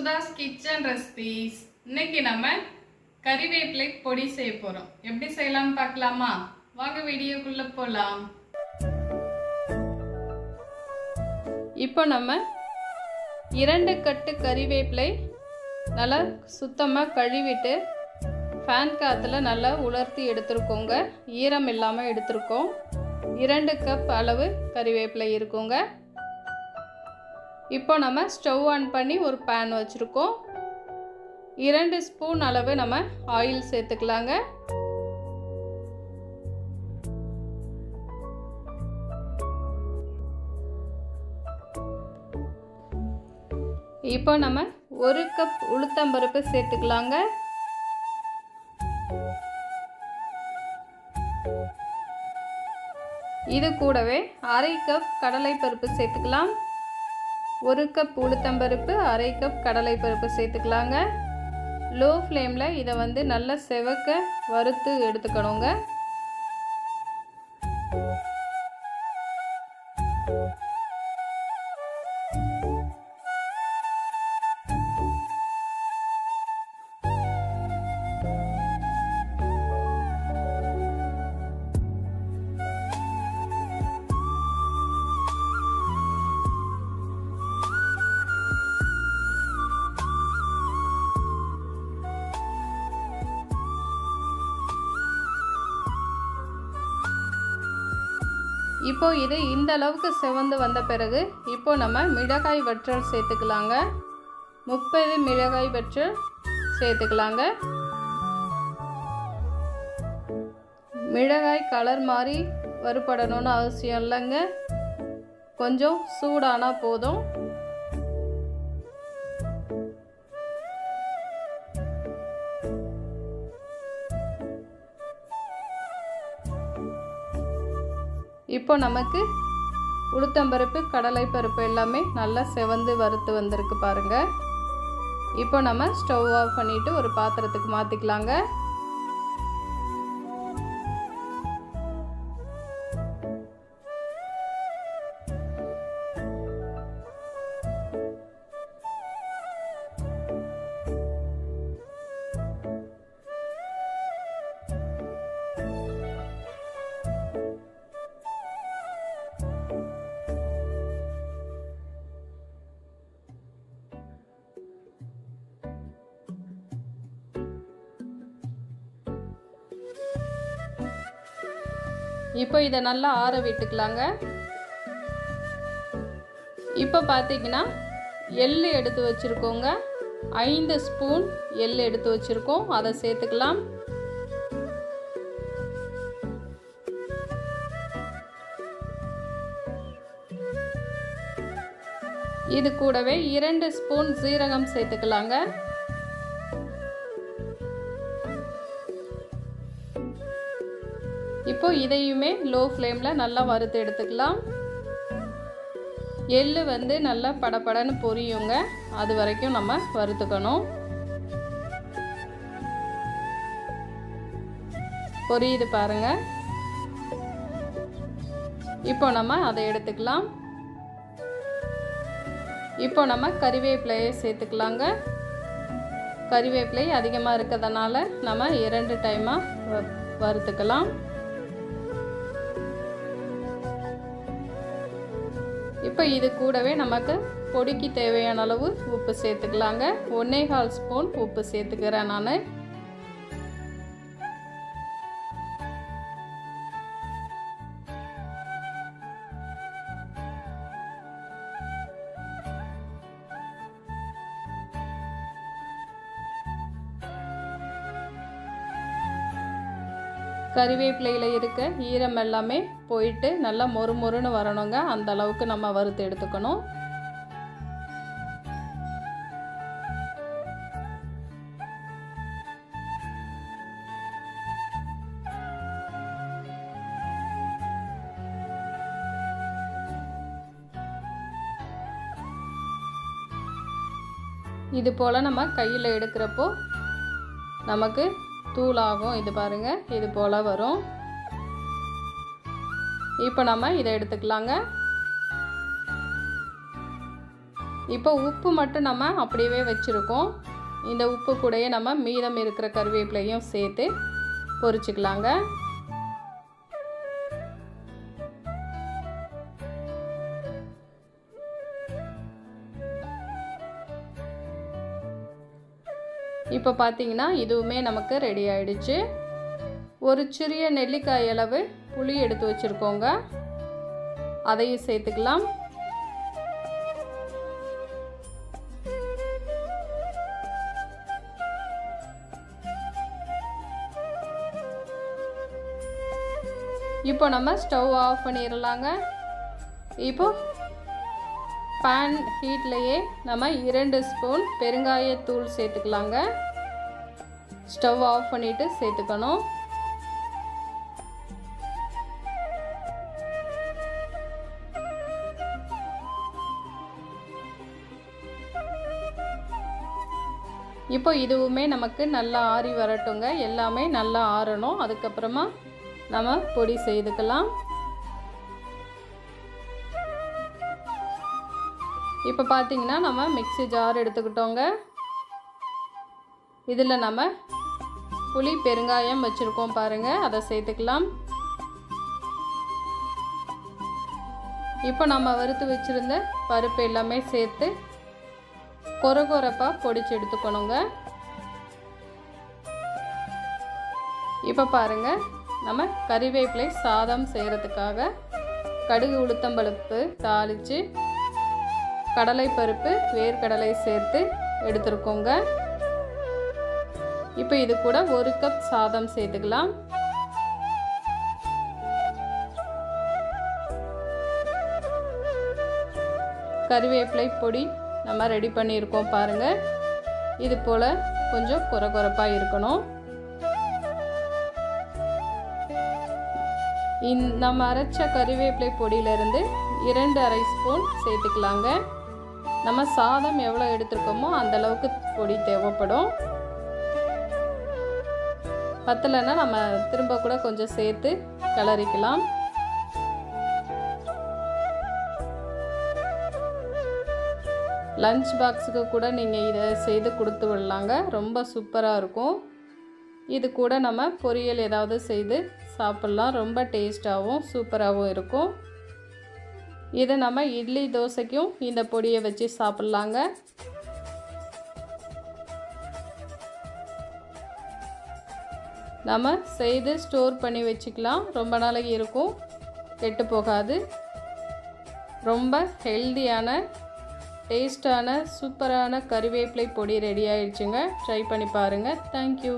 Sudha's kitchen recipes இன்னைக்கு நம்ம கறிவேப்பிலை பொடி செய்ய போகிறோம் எப்படி செய்யலாம்னு பார்க்கலாமா? வாங்க வீடியோக்குள்ளே போகலாம் இப்போ நம்ம இரண்டு கட்டு கறிவேப்பிலை நல்லா சுத்தமாக கழுவிட்டு ஃபேன் காற்றுல நல்லா உலர்த்தி எடுத்துருக்கோங்க. ஈரம் இல்லாமல் எடுத்திருக்கோம். இரண்டு கப் அளவு கறிவேப்பிலை இருக்குங்க. இப்போ நம்ம ஸ்டவ் ஆன் பண்ணி ஒரு பேன் வச்சுருக்கோம். இரண்டு ஸ்பூன் அளவு நம்ம ஆயில் சேர்த்துக்கலாங்க. இப்போ நம்ம ஒரு கப் உளுத்தம்பருப்பு சேர்த்துக்கலாங்க. இது கூடவே அரை கப் கடலைப்பருப்பு சேர்த்துக்கலாம். ஒரு கப் உளுத்தம்பருப்பு அரை கப் கடலைப்பருப்பு சேர்த்துக்கலாங்க. லோ ஃப்ளேமில் இதை வந்து நல்லா செவக்க வறுத்து எடுத்துக்கணுங்க. இப்போ இது இந்த அளவுக்கு செவந்து வந்த பிறகு இப்போ நம்ம மிளகாய் வற்றல் சேர்த்துக்கலாங்க. முப்பது மிளகாய் வற்றல் சேர்த்துக்கலாங்க. மிளகாய் கலர் மாதிரி வறுபடணும்னு அவசியம் இல்லைங்க. கொஞ்சம் சூடானால் போதும். இப்போ நமக்கு உளுத்தம்பருப்பு கடலைப்பருப்பு எல்லாமே நல்லா செவந்து வறுத்து வந்திருக்கு பாருங்க. இப்போ நம்ம ஸ்டவ் ஆஃப் பண்ணிவிட்டு ஒரு பாத்திரத்துக்கு மாற்றிக்கலாங்க இப்போ இதை நல்லா ஆற விட்டுக்கலாங்க. இப்போ பார்த்தீங்கன்னா எள் எடுத்து வச்சுருக்கோங்க. ஐந்து ஸ்பூன் எள் எடுத்து வச்சுருக்கோம். அதை சேர்த்துக்கலாம். இது கூடவே இரண்டு ஸ்பூன் சீரகம் சேர்த்துக்கலாங்க. இப்போ இதையுமே லோ ஃப்ளேமில் நல்லா வறுத்து எடுத்துக்கலாம். எள் வந்து நல்லா படப்படன்னு பொரியுங்க. அது வரைக்கும் நம்ம வறுத்துக்கணும். பொரியுது பாருங்க. இப்போ நம்ம அதை எடுத்துக்கலாம். இப்போ நம்ம கறிவேப்பிலையை சேர்த்துக்கலாங்க. கறிவேப்பிலை அதிகமாக இருக்கிறதுனால நம்ம இரண்டு டைமாக வறுத்துக்கலாம். இப்போ இது கூடவே நமக்கு பொடிக்கு தேவையான அளவு உப்பு சேர்த்துக்கலாங்க. ஒன்றே கால் ஸ்பூன் உப்பு சேர்த்துக்கிறேன் நான். கறிவேப்பிலையில் இருக்க ஈரம் எல்லாமே போயிட்டு நல்லா மொறு மொறுன்னு வரணுங்க. அந்த அளவுக்கு நம்ம வறுத்து எடுத்துக்கணும். இது போல் நம்ம கையில் எடுக்கிறப்போ நமக்கு தூளாகும். இது பாருங்கள் இது போல் வரும். இப்போ நம்ம இதை எடுத்துக்கலாங்க. இப்போ உப்பு மட்டும் நம்ம அப்படியே வச்சுருக்கோம். இந்த உப்பு கூடயே நம்ம மீதம் இருக்கிற கருவேப்பிலையும் சேர்த்து பொரிச்சுக்கலாங்க. இப்போ பார்த்தீங்கன்னா இதுவுமே நமக்கு ரெடி ஆயிடுச்சு. ஒரு சிறிய நெல்லிக்காய் அளவு புளி எடுத்து வச்சுருக்கோங்க. அதையும் சேர்த்துக்கலாம். இப்போ நம்ம ஸ்டவ் ஆஃப் பண்ணிடலாங்க. இப்போ பேன் ஹீட்லேயே நம்ம இரண்டு ஸ்பூன் பெருங்காயத்தூள் சேர்த்துக்கலாங்க. ஸ்டவ் ஆஃப் பண்ணிவிட்டு சேர்த்துக்கணும். இப்போ இதுவுமே நமக்கு நல்லா ஆறி வரட்டுங்க. எல்லாமே நல்லா ஆறணும். அதுக்கப்புறமா நம்ம பொடி செய்துக்கலாம். இப்போ பார்த்தீங்கன்னா நம்ம மிக்ஸி ஜார் எடுத்துக்கிட்டோங்க. இதில் நம்ம புளி பெருங்காயம் வச்சுருக்கோம் பாருங்கள் அதை சேர்த்துக்கலாம். இப்போ நம்ம வறுத்து வச்சுருந்த பருப்பு எல்லாமே சேர்த்து கொர கொரப்பாக பொடிச்சு எடுத்துக்கணுங்க. இப்போ பாருங்கள் நம்ம கறிவேப்பிலை சாதம் செய்கிறதுக்காக கடுகு உளுத்தம்பழுப்பு தாளித்து கடலை பருப்பு வேர்க்கடலை சேர்த்து எடுத்துருக்கோங்க. இப்போ இது கூட ஒரு கப் சாதம் சேர்த்துக்கலாம். கறிவேப்பிலை பொடி நம்ம ரெடி பண்ணியிருக்கோம் பாருங்கள் இது போல் கொஞ்சம் குறை குறைப்பாக இருக்கணும். இந் நம்ம அரைச்ச கறிவேப்பிலை பொடியிலேருந்து இரண்டு அரை ஸ்பூன் சேர்த்துக்கலாங்க. நம்ம சாதம் எவ்வளோ எடுத்துருக்கோமோ அந்தளவுக்கு பொடி தேவைப்படும். பத்தலைன்னா நம்ம திரும்ப கூட கொஞ்சம் சேர்த்து கிளறிக்கலாம் லஞ்ச் பாக்ஸுக்கு கூட நீங்கள் இதை செய்து கொடுத்து விடலாங்க. ரொம்ப சூப்பராக இருக்கும். இது கூட நம்ம பொரியல் ஏதாவது செய்து சாப்பிட்லாம். ரொம்ப டேஸ்ட்டாகவும் சூப்பராகவும் இருக்கும். இதை நம்ம இட்லி தோசைக்கும் இந்த பொடியை வச்சு சாப்பிட்லாங்க. நம்ம செய்து ஸ்டோர் பண்ணி வச்சுக்கலாம். ரொம்ப நாளைக்கு இருக்கும். கெட்டு போகாது. ரொம்ப ஹெல்தியான டேஸ்டான சூப்பரான கறிவேப்பிலை பொடி ரெடி ஆயிடுச்சுங்க. ட்ரை பண்ணி பாருங்கள் தேங்க்யூ